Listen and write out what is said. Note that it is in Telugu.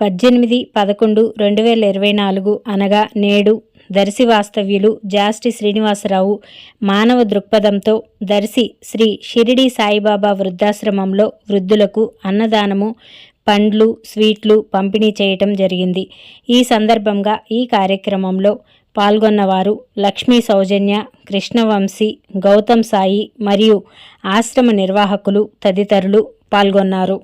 పద్దెనిమిది పదకొండు రెండు వేల ఇరవై నాలుగు అనగా నేడు దర్శి వాస్తవ్యులు జాస్టి శ్రీనివాసరావు మానవ దృక్పథంతో దర్శి శ్రీ షిరిడి సాయిబాబా వృద్ధాశ్రమంలో వృద్ధులకు అన్నదానము పండ్లు స్వీట్లు పంపిణీ చేయటం జరిగింది. ఈ సందర్భంగా ఈ కార్యక్రమంలో పాల్గొన్నవారు లక్ష్మీ సౌజన్య కృష్ణవంశీ గౌతమ్ సాయి మరియు ఆశ్రమ నిర్వాహకులు తదితరులు పాల్గొన్నారు.